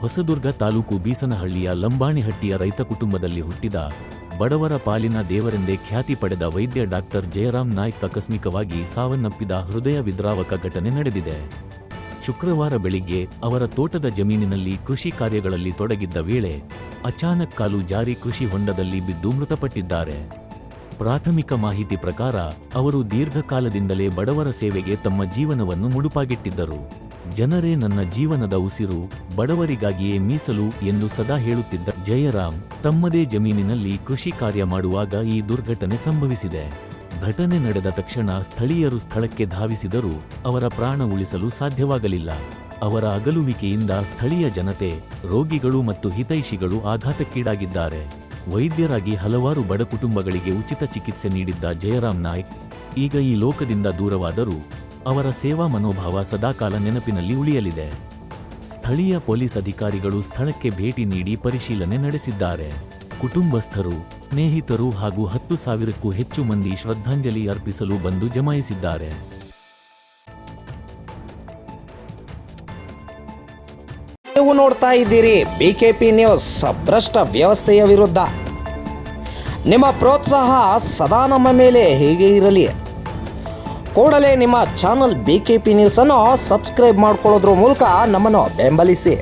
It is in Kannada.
ಹೊಸದುರ್ಗ ತಾಲೂಕು ಬೀಸನಹಳ್ಳಿಯ ಲಂಬಾಣಿಹಟ್ಟಿಯ ರೈತ ಕುಟುಂಬದಲ್ಲಿ ಹುಟ್ಟಿದ ಬಡವರ ಪಾಲಿನ ದೇವರೆಂದೇ ಖ್ಯಾತಿ ಪಡೆದ ವೈದ್ಯ ಡಾಕ್ಟರ್ ಜಯರಾಮ್ ನಾಯ್ಕ್ ಆಕಸ್ಮಿಕವಾಗಿ ಸಾವನ್ನಪ್ಪಿದ ಹೃದಯ ವಿದ್ರಾವಕ ಘಟನೆ ನಡೆದಿದೆ. ಶುಕ್ರವಾರ ಬೆಳಿಗ್ಗೆ ಅವರ ತೋಟದ ಜಮೀನಿನಲ್ಲಿ ಕೃಷಿ ಕಾರ್ಯಗಳಲ್ಲಿ ತೊಡಗಿದ್ದ ವೇಳೆ ಅಚಾನಕ್ ಕಾಲು ಜಾರಿ ಕೃಷಿ ಹೊಂಡದಲ್ಲಿ ಬಿದ್ದು ಮೃತಪಟ್ಟಿದ್ದಾರೆ. ಪ್ರಾಥಮಿಕ ಮಾಹಿತಿ ಪ್ರಕಾರ ಅವರು ದೀರ್ಘಕಾಲದಿಂದಲೇ ಬಡವರ ಸೇವೆಗೆ ತಮ್ಮ ಜೀವನವನ್ನು ಮುಡುಪಾಗಿಟ್ಟಿದ್ದರು. ಜನರೇ ನನ್ನ ಜೀವನದ ಉಸಿರು ಬಡವರಿಗಾಗಿಯೇ ಮೀಸಲು ಎಂದು ಸದಾ ಹೇಳುತ್ತಿದ್ದ ಜಯರಾಮ್ ತಮ್ಮದೇ ಜಮೀನಿನಲ್ಲಿ ಕೃಷಿ ಕಾರ್ಯ ಮಾಡುವಾಗ ಈ ದುರ್ಘಟನೆ ಸಂಭವಿಸಿದೆ. ಘಟನೆ ನಡೆದ ತಕ್ಷಣ ಸ್ಥಳೀಯರು ಸ್ಥಳಕ್ಕೆ ಧಾವಿಸಿದರೂ ಅವರ ಪ್ರಾಣ ಉಳಿಸಲು ಸಾಧ್ಯವಾಗಲಿಲ್ಲ. ಅವರ ಅಗಲುವಿಕೆಯಿಂದ ಸ್ಥಳೀಯ ಜನತೆ, ರೋಗಿಗಳು ಮತ್ತು ಹಿತೈಷಿಗಳು ಆಘಾತಕ್ಕೀಡಾಗಿದ್ದಾರೆ. ವೈದ್ಯರಾಗಿ ಹಲವಾರು ಬಡ ಕುಟುಂಬಗಳಿಗೆ ಉಚಿತ ಚಿಕಿತ್ಸೆ ನೀಡಿದ್ದ ಜಯರಾಮ್ ನಾಯ್ಕ್, ಈಗ ಈ ಲೋಕದಿಂದ ದೂರವಾದರೂ ಅವರ ಸೇವಾ ಮನೋಭಾವ ಸದಾಕಾಲ ನೆನಪಿನಲ್ಲಿ ಉಳಿಯಲಿದೆ. ಸ್ಥಳೀಯ ಪೊಲೀಸ್ ಅಧಿಕಾರಿಗಳು ಸ್ಥಳಕ್ಕೆ ಭೇಟಿ ನೀಡಿ ಪರಿಶೀಲನೆ ನಡೆಸಿದ್ದಾರೆ. ಕುಟುಂಬಸ್ಥರು, ಸ್ನೇಹಿತರು ಹಾಗೂ ಹತ್ತು ಸಾವಿರಕ್ಕೂ ಹೆಚ್ಚು ಮಂದಿ ಶ್ರದ್ಧಾಂಜಲಿ ಅರ್ಪಿಸಲು ಬಂದು ಜಮಾಯಿಸಿದ್ದಾರೆ. ನೀವು ನೋಡ್ತಾ ಇದ್ದೀರಿ ಬಿಕೆಪಿ ನ್ಯೂಸ್ ಭ್ರಷ್ಟ ವ್ಯವಸ್ಥೆಯ ವಿರುದ್ಧ. ನಿಮ್ಮ ಪ್ರೋತ್ಸಾಹ ಸದಾ ನಮ್ಮ ಮೇಲೆ ಹೇಗೆ ಇರಲಿ? ಕೂಡಲೇ ನಿಮ್ಮ ಚಾನಲ್ ಬಿ ಕೆ ಪಿ ನ್ಯೂಸನ್ನು ಸಬ್ಸ್ಕ್ರೈಬ್ ಮಾಡ್ಕೊಳ್ಳೋದ್ರ ಮೂಲಕ ನಮ್ಮನ್ನು ಬೆಂಬಲಿಸಿ.